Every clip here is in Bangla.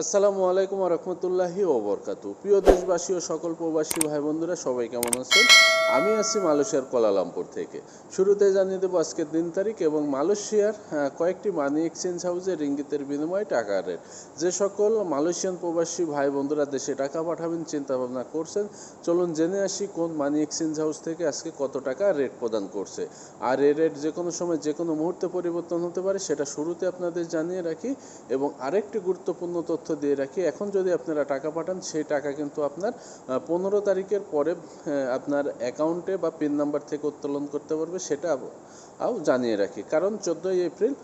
আসসালামু আলাইকুম রহমতুল্লাহি ওবরকাতু প্রিয় দেশবাসী ও সকল প্রবাসী ভাই বন্ধুরা সবাই কেমন আছেন? আমি আছি মালয়েশিয়ার কোলালামপুর থেকে। শুরুতে জানিয়ে দেবো আজকের দিন তারিখ এবং মালয়েশিয়ার আহ, কয়েকটি মানি এক্সচেঞ্জ হাউসে রিঙ্গিতের বিনিময়ে টাকা রেট যে সকল মালয়েশিয়ান প্রবাসী ভাই বন্ধুরা দেশে টাকা পাঠাবেন চিন্তা ভাবনা করছেন চলুন জেনে আসি কোন মানি এক্সচেঞ্জ হাউস থেকে আজকে কত টাকা রেট প্রদান করছে। আর এই রেট যে কোনো সময় যে কোনো মুহূর্তে পরিবর্তন হতে পারে সেটা শুরুতে আপনাদের জানিয়ে রাখি এবং আরেকটি গুরুত্বপূর্ণ তথ্য দিয়ে রাখি এখন যদি আপনারা টাকা পাঠান সেই টাকা কিন্তু আপনার পনেরো তারিখের পরে আপনার আপনার অ্যাকাউন্টে বা পিন নাম্বার থেকে উত্তোলন করতে পারবে, সেটা আও জানিয়ে রাখি। কারণ চোদ্দোই এপ্রিল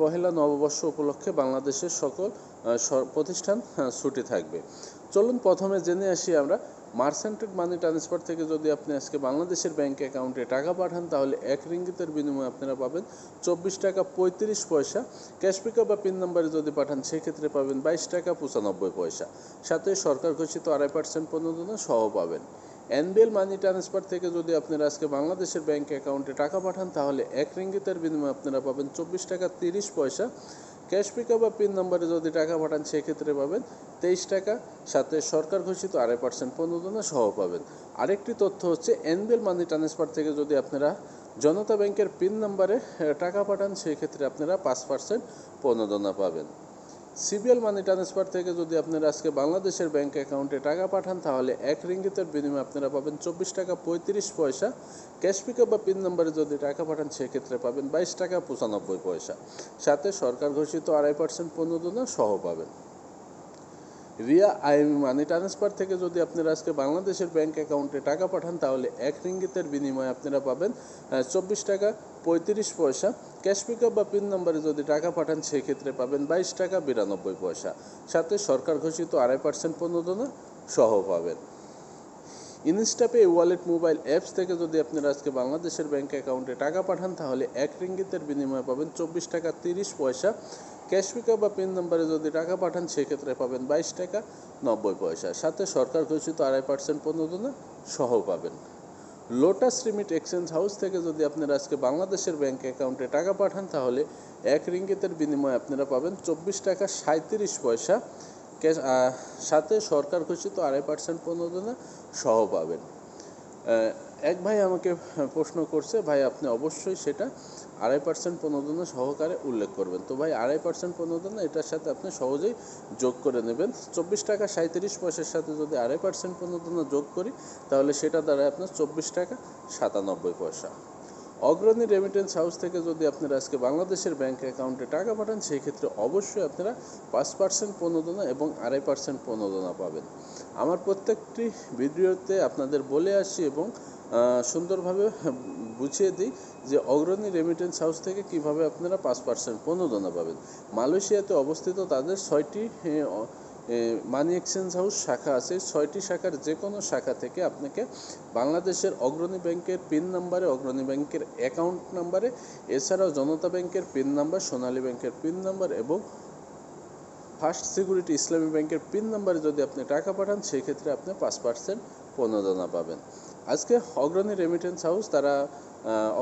পহেলা নববর্ষ উপলক্ষে বাংলাদেশের সকল প্রতিষ্ঠান ছুটি থাকবে। চলুন প্রথমে জেনে আসি আমরা, মার্সেন্টেড মানি ট্রান্সফার থেকে যদি আপনি আজকে বাংলাদেশের ব্যাংক অ্যাকাউন্টে টাকা পাঠান, তাহলে এক রিঙ্গিতের বিনিময়ে আপনারা পাবেন চব্বিশ টাকা পঁয়ত্রিশ পয়সা। ক্যাশ পিকআপ বা পিন নাম্বারে যদি পাঠান, সেক্ষেত্রে পাবেন বাইশ টাকা পঁচানব্বই পয়সা। সাথে সরকার ঘোষিত আড়াই পার্সেন্ট প্রণোদনা সহ পাবেন। এনবিএল মানি ট্রান্সফার থেকে যদি আপনারা আজকে বাংলাদেশের ব্যাংক অ্যাকাউন্টে টাকা পাঠান, তাহলে এক রিঙ্গিতের বিনিময়ে আপনারা পাবেন চব্বিশ টাকা তিরিশ পয়সা। ক্যাশ পিকআপ বা পিন নম্বরে যদি টাকা পাঠান, সেক্ষেত্রে পাবেন তেইশ টাকা। সাথে সরকার ঘোষিত আড়াই পার্সেন্ট প্রণোদনা সহ পাবেন। আরেকটি তথ্য হচ্ছে, এনবিএল মানি ট্রান্সফার থেকে যদি আপনারা জনতা ব্যাংকের পিন নম্বরে টাকা পাঠান, সেক্ষেত্রে আপনারা পাঁচ পার্সেন্ট প্রণোদনা পাবেন। সিবিএল মানি ট্রান্সফার থেকে যদি আপনারা আজকে বাংলাদেশের ব্যাংক অ্যাকাউন্টে টাকা পাঠান, তাহলে এক রিঙ্গিতের বিনিময়ে আপনারা পাবেন চব্বিশ টাকা পঁয়ত্রিশ পয়সা। ক্যাশ পিকআপ বা পিন নম্বরে যদি টাকা পাঠান, সেক্ষেত্রে পাবেন বাইশ টাকা পঁচানব্বই পয়সা। সাথে সরকার ঘোষিত আড়াই পার্সেন্ট পণ্যদনা সহ পাবেন। রিয়া আইএমই মানি ট্রান্সফার থেকে যদি আপনারা আজকে বাংলাদেশের ব্যাংক অ্যাকাউন্টে টাকা পাঠান, তাহলে এক রিঙ্গিতের বিনিময়ে আপনারা পাবেন চব্বিশ টাকা পঁয়ত্রিশ পয়সা। ক্যাশ পিকআপ বা পিন নম্বরে যদি টাকা পাঠান, সেক্ষেত্রে পাবেন বাইশ টাকা বিরানব্বই পয়সা। সাথে সরকার ঘোষিত আড়াই পার্সেন্ট পণ্যদনা সহ পাবেন। ইনস্টাপে ওয়ালেট মোবাইল অ্যাপস থেকে যদি আপনারা আজকে বাংলাদেশের ব্যাংক অ্যাকাউন্টে টাকা পাঠান, তাহলে এক রিঙ্গিতের বিনিময়ে পাবেন চব্বিশ টাকা তিরিশ পয়সা। ক্যাশ পিকআপ বা পিন নম্বরে যদি টাকা পাঠান, সেক্ষেত্রে পাবেন বাইশ টাকা নব্বই পয়সা। সাথে সরকার ঘোষিত আড়াই পার্সেন্ট প্রণোদনা সহ পাবেন। লোটাস রিমিট এক্সচেঞ্জ হাউস থেকে যদি আপনারা আজকে বাংলাদেশের ব্যাংক অ্যাকাউন্টে টাকা পাঠান, তাহলে এক রিঙ্গিতের বিনিময়ে আপনারা পাবেন চব্বিশ টাকা সাঁত্রিশ পয়সা। সাথে সরকার ঘোষিত আড়াই পার্সেন্ট প্রণোদনা সহ পাবেন। এক ভাই আমাকে প্রশ্ন করছে, ভাই আপনি অবশ্যই সেটা আড়াই পার্সেন্ট প্রণোদনা সহকারে উল্লেখ করবেন। তো ভাই, আড়াই পার্সেন্ট প্রণোদনা এটার সাথে আপনি সহজেই যোগ করে নেবেন। চব্বিশ টাকা সাঁত্রিশ পয়সার সাথে যদি আড়াই পার্সেন্ট প্রণোদনা যোগ করি, তাহলে সেটা দাঁড়ায় আপনার চব্বিশ টাকা সাতানব্বই পয়সা। অগ্রণী রেমিটেন্স হাউস থেকে যদি আপনারা আজকে বাংলাদেশের ব্যাংক অ্যাকাউন্টে টাকা পাঠান সেই ক্ষেত্রে অবশ্যই আপনারা পাঁচ পার্সেন্ট প্রণোদনা এবং আড়াই পার্সেন্ট প্রণোদনা পাবেন। আমার প্রত্যেকটি ভিডিওতে আপনাদের বলে আসি এবং সুন্দরভাবে বুঝিয়ে দিই যে অগ্রণী রেমিটেন্স হাউস থেকে কীভাবে আপনারা পাঁচ পার্সেন্ট প্রণোদনা পাবেন। মালয়েশিয়াতে অবস্থিত তাদের ছয়টি মানি এক্সচেঞ্জ হাউস শাখা আছে। ছয়টি শাখার যে কোনো শাখা থেকে আপনাকে বাংলাদেশের অগ্রণী ব্যাংকের পিন নাম্বারে অগ্রণী ব্যাংকের অ্যাকাউন্ট নাম্বারে এছাড়াও জনতা ব্যাংকের পিন নাম্বার সোনালী ব্যাংকের পিন নাম্বার এবং ফার্স্ট সিকিউরিটি ইসলামী ব্যাংকের পিন নাম্বারে যদি আপনি টাকা পাঠান, সেক্ষেত্রে আপনি পাঁচ পার্সেন্ট প্রণোদনা পাবেন। আজকে অগ্রণী রেমিটেন্স হাউস তারা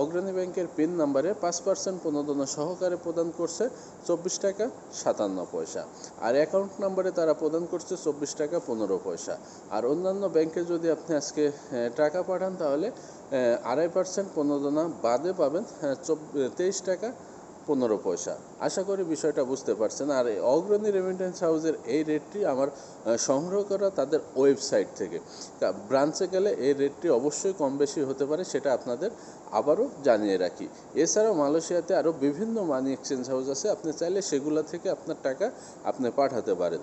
অগ্রণী ব্যাংকের পিন নাম্বারে পাঁচ পার্সেন্ট প্রণোদনা সহকারে প্রদান করছে চব্বিশ টাকা সাতান্ন পয়সা। আর অ্যাকাউন্ট নাম্বারে তারা প্রদান করছে চব্বিশ টাকা পনেরো পয়সা। আর অন্যান্য ব্যাংকে যদি আপনি আজকে টাকা পাঠান তাহলে আড়াই পার্সেন্ট প্রণোদনা বাদে পাবেন তেইশ টাকা পনেরো পয়সা। আশা করি বিষয়টা বুঝতে পারছেন। আর এই অগ্রণী রেমিটেন্স হাউসের এই রেটটি আমার সংগ্রহ করা তাদের ওয়েবসাইট থেকে। ব্রাঞ্চে গেলে এই রেটটি অবশ্যই কম বেশি হতে পারে, সেটা আপনাদের আবারও জানিয়ে রাখি। এছাড়াও মালয়েশিয়াতে আরও বিভিন্ন মানি এক্সচেঞ্জ হাউস আছে। আপনি চাইলে সেগুলো থেকে আপনার টাকা আপনি পাঠাতে পারেন।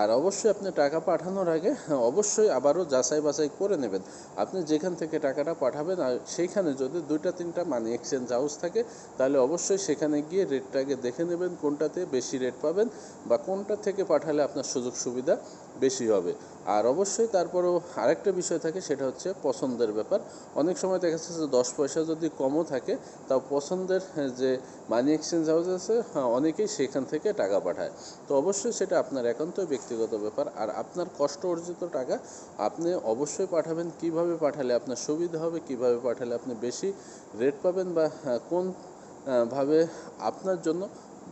আর অবশ্যই আপনি টাকা পাঠানোর আগে হ্যাঁ, অবশ্যই আবারও যাচাই বাছাই করে নেবেন। আপনি যেখান থেকে টাকাটা পাঠাবেন আর সেইখানে যদি দুইটা তিনটা মানি এক্সচেঞ্জ হাউস থাকে তাহলে অবশ্যই সেখানে গিয়ে রেটটাকে দেখে নেবেন কোনটাতে বেশি রেট পাবেন বা কোনটা থেকে পাঠালে আপনার সুযোগ সুবিধা বেশি হবে। আর অবশ্যই তারপরেও আরেকটা বিষয় থাকে সেটা হচ্ছে পছন্দের ব্যাপার। অনেক সময় দেখা যাচ্ছে যে দশ পয়সা যদি কমও থাকে তাও পছন্দের হ্যাঁ, যে মানি এক্সচেঞ্জ হাউস আছে হ্যাঁ, অনেকেই সেখান থেকে টাকা পাঠায়। তো অবশ্যই সেটা আপনার একান্ত ব্যক্তিগত ব্যাপার। আর আপনার কষ্ট অর্জিত টাকা আপনি অবশ্যই পাঠাবেন কীভাবে পাঠালে আপনার সুবিধা হবে কীভাবে পাঠালে আপনি বেশি রেট পাবেন বা আহ, কোন ভাবে আপনার জন্য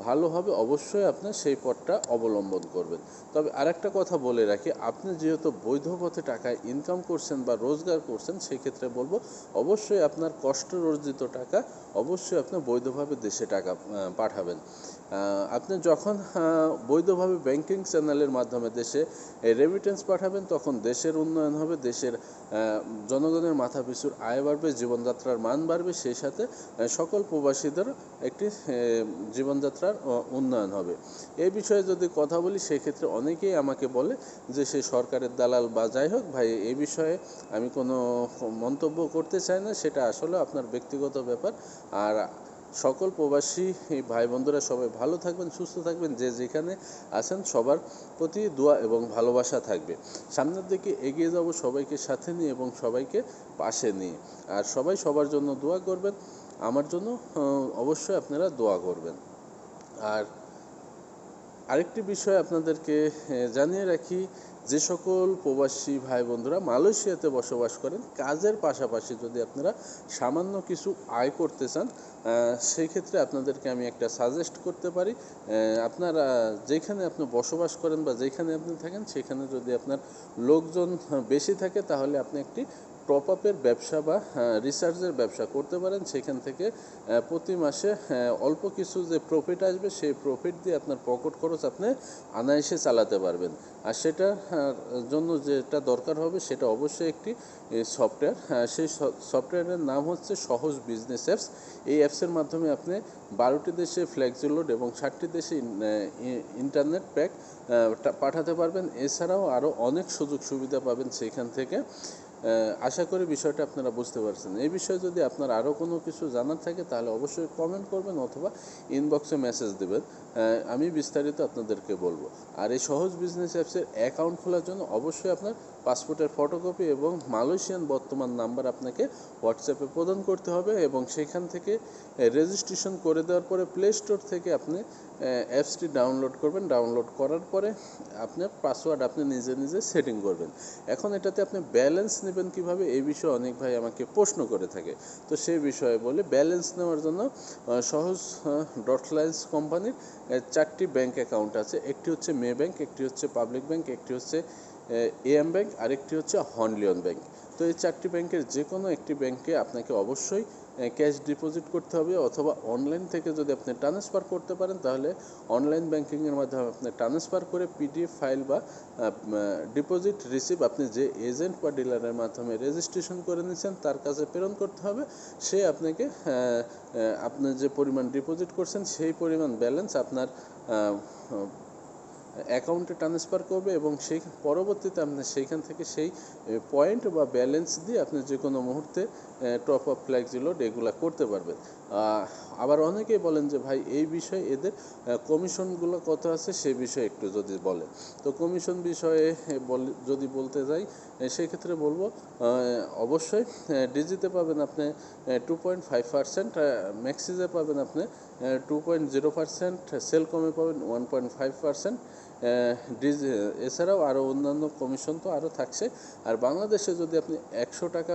ভালো হবে, অবশ্যই আপনার সেই পথটা অবলম্বন করবেন। তবে আরেকটা কথা বলে রাখি, আপনি যেহেতু বৈধ পথে টাকা ইনকাম করছেন বা রোজগার করছেন সেই ক্ষেত্রে বলব, অবশ্যই আপনার কষ্ট অর্জিত টাকা অবশ্যই আপনি বৈধভাবে দেশে টাকা পাঠাবেন। আপনি যখন বৈধভাবে ব্যাংকিং চ্যানেলের মাধ্যমে দেশে রেমিটেন্স পাঠাবেন, তখন দেশের উন্নয়ন হবে, দেশের জনগণের মাথা পিছুর আয় বাড়বে, জীবনযাত্রার মান বাড়বে, সেই সাথে সকল প্রবাসীদের একটি জীবনযাত্রার উন্নয়ন হবে। এই বিষয়ে যদি কথা বলি, সেক্ষেত্রে অনেকেই আমাকে বলে যে, সে সরকারের দালাল বা যাই হোক, ভাই এই বিষয়ে আমি কোনো মন্তব্য করতে চাই না, সেটা আসলে আপনার ব্যক্তিগত ব্যাপার। আর সকল প্রবাসী ভাই বন্ধুরা সবাই ভালো থাকবেন, সুস্থ থাকবেন, যে যেখানে আছেন সবার প্রতি দোয়া এবং ভালোবাসা থাকবে। সামনের দিকে এগিয়ে যাব সবাইকে সাথে নিয়ে এবং সবাইকে পাশে নিয়ে। আর সবাই সবার জন্য দোয়া করবেন, আমার জন্য অবশ্যই আপনারা দোয়া করবেন। আর আরেকটি বিষয় আপনাদেরকে জানিয়ে রাখি যে সকল প্রবাসী ভাই বন্ধুরা মালয়েশিয়াতে বসবাস করেন, কাজের পাশাপাশি যদি আপনারা সামান্য কিছু আয় করতে চান সেই ক্ষেত্রে আপনাদেরকে আমি একটা সাজেস্ট করতে পারি। আপনারা যেখানে আপনি বসবাস করেন বা যেখানে আপনি থাকেন, সেখানে যদি আপনার লোকজন বেশি থাকে, তাহলে আপনি একটি টপ আপের ব্যবসা বা রিসার্চের ব্যবসা করতে পারেন। সেখান থেকে প্রতি মাসে অল্প কিছু যে প্রফিট আসবে, সেই প্রফিট দিয়ে আপনার পকেট খরচ আপনি অনায়াসে চালাতে পারবেন। আর সেটা জন্য যেটা দরকার হবে, সেটা অবশ্যই একটি সফটওয়্যার সেই সফটওয়্যারের নাম হচ্ছে সহজ বিজনেস অ্যাপস এই অ্যাপসের মাধ্যমে আপনি বারোটি দেশে ফ্লেক্সিলোড এবং ষাটটি দেশে ইন্টারনেট প্যাক পাঠাতে পারবেন। এছাড়াও আরও অনেক সুযোগ সুবিধা পাবেন সেইখান থেকে। আশা করি বিষয়টা আপনারা বুঝতে পারছেন। এই বিষয়ে যদি আপনার আরও কোনো কিছু জানার থাকে, তাহলে অবশ্যই কমেন্ট করবেন অথবা ইনবক্সে মেসেজ দেবেন। আমি বিস্তারিত আপনাদেরকে বলব। আর এই সহজ বিজনেস অ্যাপসের অ্যাকাউন্ট খোলার জন্য অবশ্যই আপনার পাসপোর্টের ফটোকপি এবং মালয়েশিয়ান বর্তমান নাম্বার আপনাকে হোয়াটসঅ্যাপে প্রদান করতে হবে এবং সেখান থেকে রেজিস্ট্রেশন করে দেওয়ার পরে প্লে স্টোর থেকে আপনি অ্যাপসটি ডাউনলোড করবেন। ডাউনলোড করার পরে আপনার পাসওয়ার্ড আপনি নিজে নিজে সেটিং করবেন। এখন এটাতে আপনি ব্যালেন্স নেবেন কীভাবে? এই বিষয়ে অনেক ভাই আমাকে প্রশ্ন করে থাকে। তো সেই বিষয়ে বলে ব্যালেন্স নেওয়ার জন্য সহজ ডট লাইন্স কোম্পানির চারটি ব্যাংক অ্যাকাউন্ট আছে। একটি হচ্ছে মে ব্যাংক একটি হচ্ছে পাবলিক ব্যাংক একটি হচ্ছে এএম ব্যাংক আরেকটি হচ্ছে হনলিয়ন ব্যাংক তো এই চারটি ব্যাংকের যে কোনো একটি ব্যাংকে আপনাকে অবশ্যই ক্যাশ ডিপোজিট করতে হবে অথবা অনলাইন থেকে যদি আপনি ট্রান্সফার করতে পারেন তাহলে অনলাইন ব্যাংকিংয়ের মাধ্যমে আপনি ট্রান্সফার করে পিডিএফ ফাইল বা ডিপোজিট রিসিভ আপনি যে এজেন্ট বা ডিলারের মাধ্যমে রেজিস্ট্রেশন করে নিয়েছেন তার কাছে প্রেরণ করতে হবে। সে আপনাকে আহ, আপনি যে পরিমাণ ডিপোজিট করছেন সেই পরিমাণ ব্যালেন্স আপনার অ্যাকাউন্টে ট্রান্সফার করবে এবং সেই পরবর্তীতে আপনি সেইখান থেকে সেই পয়েন্ট বা ব্যালেন্স দিয়ে আপনি যে কোনো মুহূর্তে টপ আপ ফ্ল্যাক্সিলোড রেগুলার করতে পারবেন। আবার অনেকেই বলেন যে, ভাই, এই বিষয়ে এদের কমিশনগুলো কত আছে সে বিষয়ে একটু যদি বলে। তো কমিশন বিষয়ে যদি বলতে যাই সেক্ষেত্রে বলব অবশ্যই ডিজিতে পাবেন আপনি টু পয়েন্ট ফাইভ পার্সেন্ট ম্যাক্সিজে পাবেন আপনি two point zero percent sale কমে পাবেন one point five percent DG, এছাড়াও আরও অন্যান্য কমিশন তো আরও থাকছে। আর বাংলাদেশে যদি আপনি একশো টাকা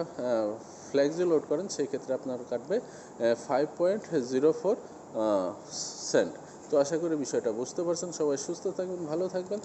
ফ্ল্যাক্সি লোড করেন, সেই ক্ষেত্রে আপনার কাটবে five point zero four cent তো আশা করি বিষয়টা বুঝতে পারছেন। সবাই সুস্থ থাকবেন, ভালো থাকবেন।